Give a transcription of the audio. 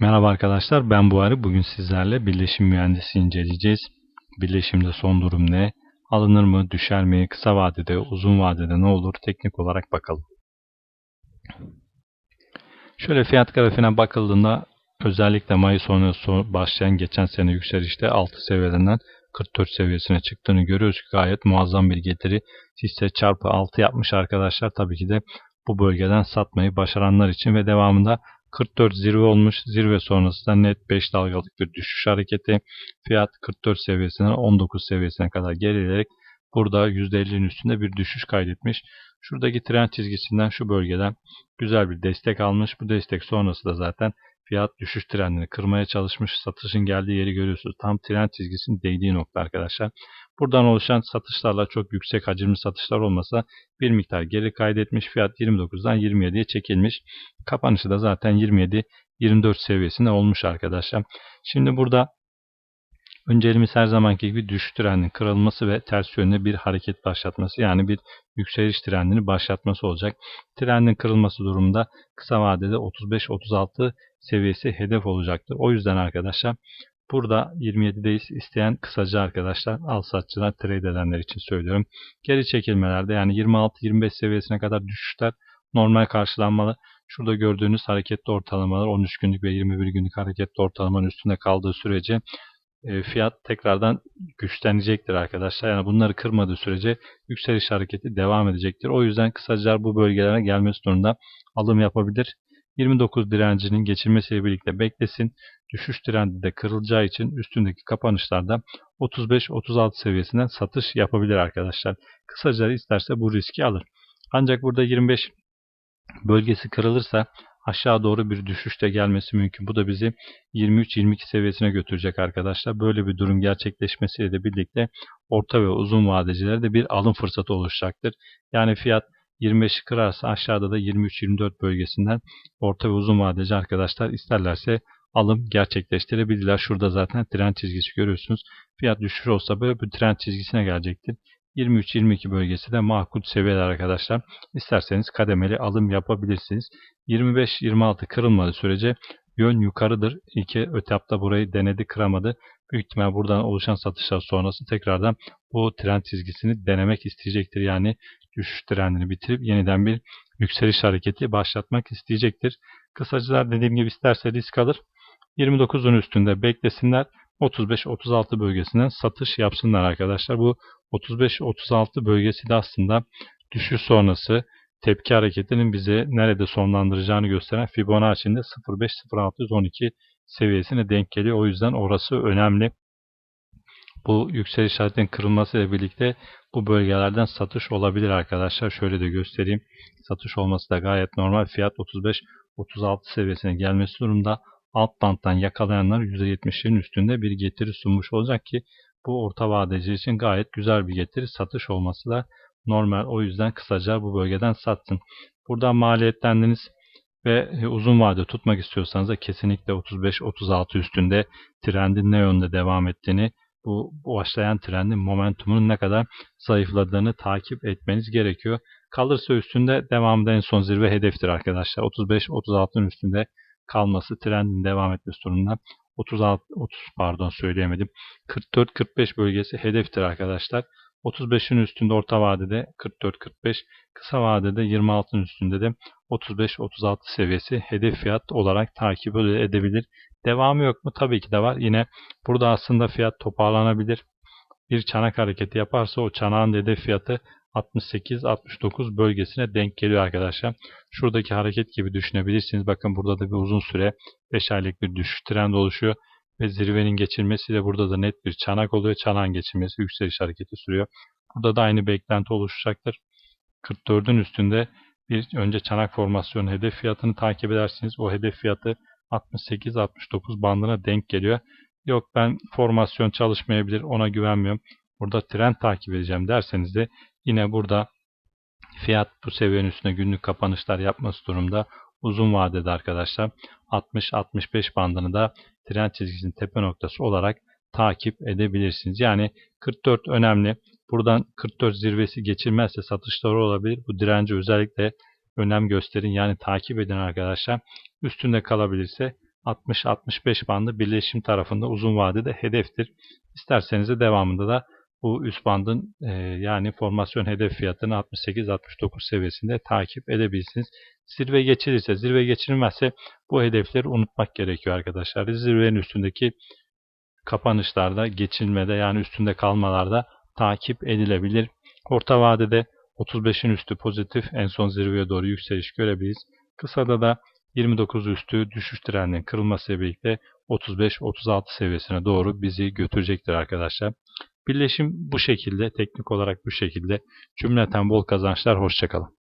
Merhaba arkadaşlar ben Buhari. Bugün sizlerle birleşim mühendisi inceleyeceğiz. Birleşimde son durum ne? Alınır mı? Düşer mi? Kısa vadede, uzun vadede ne olur? Teknik olarak bakalım. Şöyle fiyat grafiğine bakıldığında özellikle Mayıs sonu başlayan geçen sene yükselişte 6 seviyelerinden 44 seviyesine çıktığını görüyoruz ki gayet muazzam bir getiri. Hisse çarpı 6 yapmış arkadaşlar. Tabii ki de bu bölgeden satmayı başaranlar için ve devamında 44 zirve olmuş. Zirve sonrasında net 5 dalgalık bir düşüş hareketi. Fiyat 44 seviyesinden 19 seviyesine kadar gerileyerek burada %50'nin üstünde bir düşüş kaydetmiş. Şuradaki trend çizgisinden şu bölgeden güzel bir destek almış. Bu destek sonrası da zaten fiyat düşüş trendini kırmaya çalışmış. Satışın geldiği yeri görüyorsunuz. Tam trend çizgisinin değdiği nokta arkadaşlar. Buradan oluşan satışlarla çok yüksek hacimli satışlar olmasa bir miktar geri kaydetmiş. Fiyat 29'dan 27'ye çekilmiş. Kapanışı da zaten 27-24 seviyesinde olmuş arkadaşlar. Şimdi burada Önceliğimiz her zamanki gibi düşüş trendinin kırılması ve ters yönde bir hareket başlatması yani bir yükseliş trendini başlatması olacak. Trendin kırılması durumunda kısa vadede 35-36 seviyesi hedef olacaktır. O yüzden arkadaşlar burada 27'deyiz. İsteyen kısaca arkadaşlar al satçılar trade edenler için söylüyorum. Geri çekilmelerde yani 26-25 seviyesine kadar düşüşler normal karşılanmalı. Şurada gördüğünüz hareketli ortalamalar 13 günlük ve 21 günlük hareketli ortalamanın üstünde kaldığı sürece e, fiyat tekrardan güçlenecektir arkadaşlar. Yani bunları kırmadığı sürece yükseliş hareketi devam edecektir. O yüzden kısaca bu bölgelere gelmesi durumunda alım yapabilir. 29 direncinin geçilmesiyle birlikte beklesin. Düşüş trendi de kırılacağı için üstündeki kapanışlarda 35-36 seviyesinden satış yapabilir arkadaşlar. Kısaca isterse bu riski alır. Ancak burada 25 bölgesi kırılırsa aşağı doğru bir düşüşte gelmesi mümkün. Bu da bizi 23-22 seviyesine götürecek arkadaşlar. Böyle bir durum gerçekleşmesiyle de birlikte orta ve uzun vadecilerde bir alım fırsatı oluşacaktır. Yani fiyat 25'i kırarsa aşağıda da 23-24 bölgesinden orta ve uzun vadeci arkadaşlar isterlerse alım gerçekleştirebilirler. Şurada zaten trend çizgisi görüyorsunuz. Fiyat düşüş olsa böyle bir trend çizgisine gelecektir. 23-22 bölgesi de makul seviyeler arkadaşlar. İsterseniz kademeli alım yapabilirsiniz. 25-26 kırılmadığı sürece yön yukarıdır. İlk etapta burayı denedi kıramadı. Büyük ihtimal buradan oluşan satışlar sonrası tekrardan bu trend çizgisini denemek isteyecektir. Yani düşüş trendini bitirip yeniden bir yükseliş hareketi başlatmak isteyecektir. Kısacılar dediğim gibi isterse risk alır. 29'un üstünde beklesinler. 35-36 bölgesinden satış yapsınlar arkadaşlar. Bu 35-36 bölgesi de aslında düşüş sonrası tepki hareketinin bize nerede sonlandıracağını gösteren Fibonacci'nin de 0.5-0.612 seviyesine denk geliyor. O yüzden orası önemli. Bu yükseliş işaretinin kırılması ile birlikte bu bölgelerden satış olabilir arkadaşlar. Şöyle de göstereyim. Satış olması da gayet normal. Fiyat 35-36 seviyesine gelmesi durumda alt banttan yakalayanlar %70'lerin üstünde bir getiri sunmuş olacak ki bu orta vadeci için gayet güzel bir getiri. Satış olması da normal. O yüzden kısaca bu bölgeden sattın. Buradan maliyetlendiniz ve e, uzun vade tutmak istiyorsanız da kesinlikle 35-36 üstünde trendin ne yönde devam ettiğini bu başlayan trendin momentumunun ne kadar zayıfladığını takip etmeniz gerekiyor. Kalırsa üstünde devamında en son zirve hedeftir arkadaşlar. 35-36'ın üstünde kalması trendin devam etmesi durumunda 36 30 pardon söyleyemedim. 44 45 bölgesi hedeftir arkadaşlar. 35'in üstünde orta vadede 44-45, kısa vadede 26'ın üstünde de 35-36 seviyesi hedef fiyat olarak takip edebilir. Devamı yok mu? Tabii ki de var. Yine burada aslında fiyat toparlanabilir. Bir çanak hareketi yaparsa o çanağın hedef fiyatı 68-69 bölgesine denk geliyor arkadaşlar. Şuradaki hareket gibi düşünebilirsiniz. Bakın burada da bir uzun süre 5 aylık bir düşüş trend oluşuyor. Ve zirvenin geçilmesiyle burada da net bir çanak oluyor. Çanağın geçilmesi yükseliş hareketi sürüyor. Burada da aynı beklenti oluşacaktır. 44'ün üstünde bir önce çanak formasyonu hedef fiyatını takip edersiniz. O hedef fiyatı 68-69 bandına denk geliyor. Yok ben formasyon çalışmayabilir ona güvenmiyorum. Burada trend takip edeceğim derseniz de yine burada fiyat bu seviyenin üstüne günlük kapanışlar yapması durumda uzun vadede arkadaşlar 60-65 bandını da trend çizgisinin tepe noktası olarak takip edebilirsiniz. Yani 44 önemli. Buradan 44 zirvesi geçilmezse satışları olabilir. Bu direnci özellikle önem gösterin. Yani takip edin arkadaşlar. Üstünde kalabilirse 60-65 bandı birleşim tarafında uzun vadede hedeftir. İsterseniz de devamında da bu üst bandın e, yani formasyon hedef fiyatını 68-69 seviyesinde takip edebilirsiniz. Zirve geçilirse, zirve geçilmezse bu hedefleri unutmak gerekiyor arkadaşlar. Zirvenin üstündeki kapanışlarda, geçilmede yani üstünde kalmalarda takip edilebilir. Orta vadede 35'in üstü pozitif en son zirveye doğru yükseliş görebiliriz. Kısada da 29 üstü düşüş trendinin kırılmasıyla birlikte 35-36 seviyesine doğru bizi götürecektir arkadaşlar. Birleşim bu şekilde, teknik olarak bu şekilde. Cümleten bol kazançlar, hoşçakalın.